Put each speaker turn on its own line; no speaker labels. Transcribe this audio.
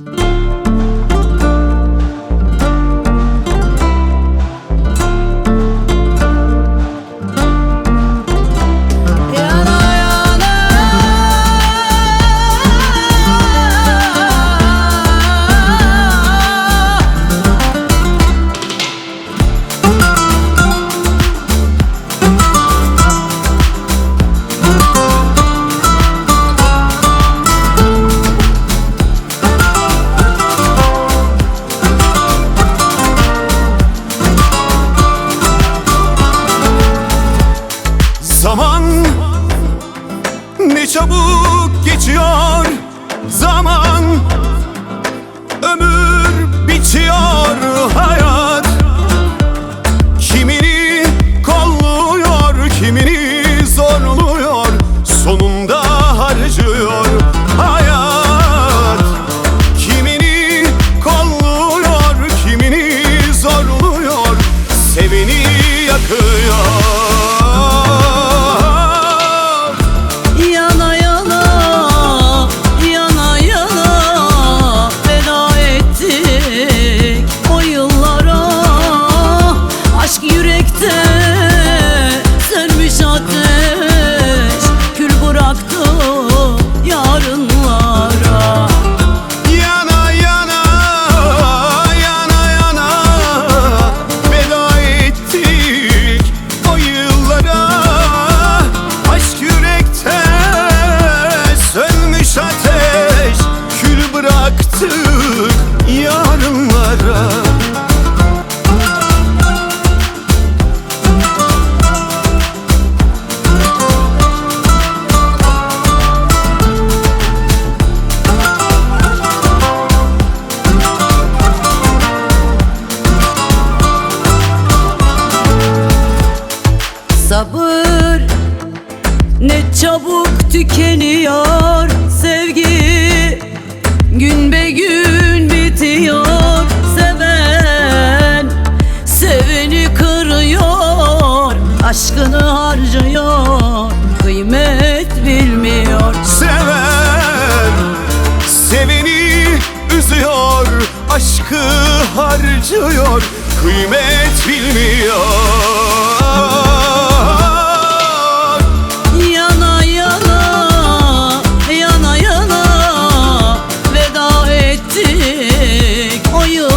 Mm-hmm. Geçiyor Zaman ömür bitiyor
Sabır ne çabuk tükeniyor sevgi. Gün be gün bitiyor seven. Seveni kırıyor aşkını harcıyor. Kıymet bilmiyor.
Seven seveni üzüyor Aşkı harcıyor. Kıymet bilmiyor you.